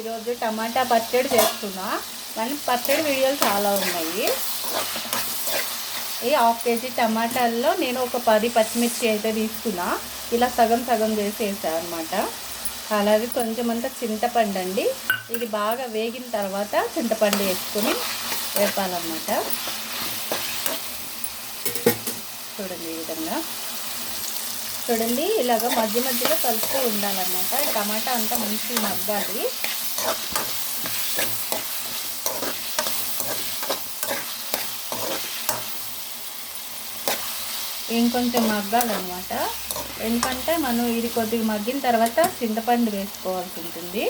ఈరోజు టమాటా పచ్చడి చేస్తున్నా. మన పచ్చడి వీడియోలు చాలా ఉన్నాయి. ఈ హాఫ్ కేజీ టమాటాల్లో నేను ఒక పది పచ్చిమిర్చి అయితే తీసుకున్నా. ఇలా సగం సగం చేసి వేసాను అనమాట అలాగే కొంచెం అంతా చింతపండు అండి. ఇది బాగా వేగిన తర్వాత చింతపండు వేసుకొని వేపాలన్నమాట. చూడండి ఈ విధంగా. చూడండి ఇలాగ మధ్య మధ్యలో కలుపుతూ ఉండాలన్నమాట. ఈ టమాటా అంతా మంచి మగ్గాలి ఇంకొంచెం మగ్గాలన్నమాట. ఎందుకంటే మనం ఇది కొద్దిగా మగ్గిన తర్వాత చింతపండు వేసుకోవాల్సి ఉంటుంది.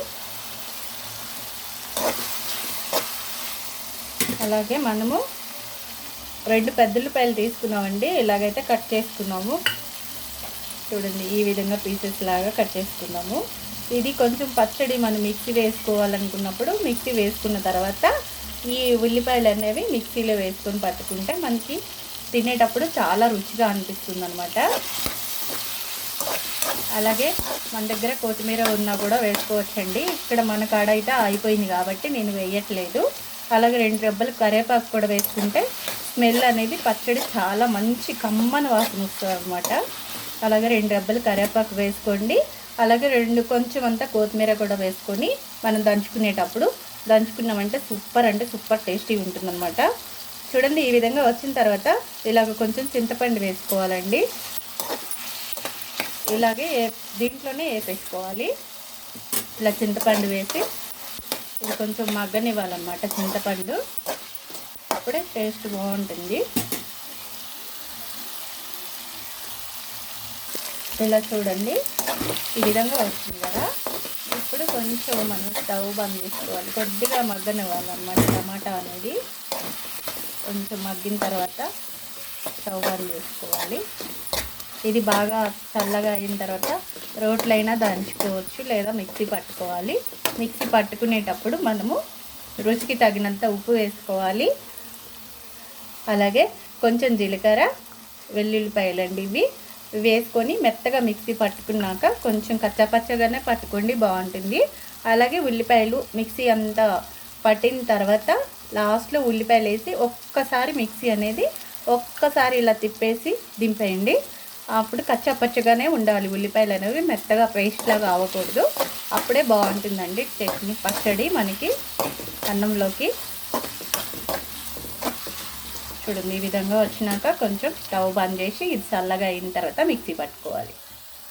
అలాగే మనము రెండు పెద్దలపాయలు తీసుకున్నామండి. ఇలాగైతే కట్ చేసుకున్నాము. చూడండి ఈ విధంగా పీసెస్ లాగా కట్ చేసుకున్నాము. ఇది కొంచెం పచ్చడి మనం మిక్సీ వేసుకోవాలనుకున్నప్పుడు మిక్సీ వేసుకున్న తర్వాత ఈ ఉల్లిపాయలు అనేవి మిక్సీలో వేసుకొని పట్టుకుంటే మనకి తినేటప్పుడు చాలా రుచిగా అనిపిస్తుంది అనమాట అలాగే మన దగ్గర కొత్తిమీర ఉన్నా కూడా వేసుకోవచ్చండి. ఇక్కడ మన కాడ అయితే అయిపోయింది కాబట్టి నేను వేయట్లేదు. అలాగే రెండు రెబ్బలు కరేపాకు కూడా వేసుకుంటే స్మెల్ అనేది పచ్చడి చాలా మంచి కమ్మని వాసన వస్తుంది అనమాట అలాగే రెండు రెబ్బలు కరివేపాకు వేసుకోండి. అలాగే రెండు కొంచెం అంతా కొత్తిమీర కూడా వేసుకొని మనం దంచుకునేటప్పుడు దంచుకున్నామంటే సూపర్ అంటే సూపర్ టేస్టీ ఉంటుందన్నమాట. చూడండి ఈ విధంగా వచ్చిన తర్వాత ఇలాగ కొంచెం చింతపండు వేసుకోవాలండి. ఇలాగే దీంట్లోనే వేసేసుకోవాలి. ఇలా చింతపండు వేసి ఇది కొంచెం మగ్గనివ్వాలన్నమాట చింతపండు. అప్పుడే టేస్ట్ బాగుంటుంది. ఇలా చూడండి. ఈ విధంగా వస్తుంది కదా. ఇప్పుడు కొంచెం మనం స్టవ్ బంద్ చేసుకోవాలి. కొద్దిగా మగ్గనివ్వాలన్నమాట టమాటా అనేది. కొంచెం మగ్గిన తర్వాత స్టవ్ బంద్ చేసుకోవాలి. ఇది బాగా చల్లగా అయిన తర్వాత రోట్లైనా దంచుకోవచ్చు లేదా మిక్సీ పట్టుకోవాలి. మిక్సీ పట్టుకునేటప్పుడు మనము రుచికి తగినంత ఉప్పు వేసుకోవాలి. అలాగే కొంచెం జీలకర్ర వెల్లుల్లిపాయలండి ఇవి. వేసుకొని మెత్తగా మిక్సీ పట్టుకున్నాక కొంచెం కచ్చపచ్చగానే పట్టుకోండి బాగుంటుంది. అలాగే ఉల్లిపాయలు మిక్సీ అంతా పట్టిన తర్వాత లాస్ట్లో ఉల్లిపాయలు వేసి ఒక్కసారి మిక్సీ అనేది ఒక్కసారి ఇలా తిప్పేసి దింపేయండి. అప్పుడు కచ్చపచ్చగానే ఉండాలి. ఉల్లిపాయలు అనేవి మెత్తగా పేస్ట్ లాగా అవ్వకూడదు. అప్పుడే బాగుంటుందండి చట్నీ పచ్చడి మనకి అన్నంలోకి చూడండి ఈ విధంగా వచ్చినాక కొంచెం స్టవ్ బంద్ చేసి ఇది చల్లగా అయిన తర్వాత మిక్సీ పట్టుకోవాలి.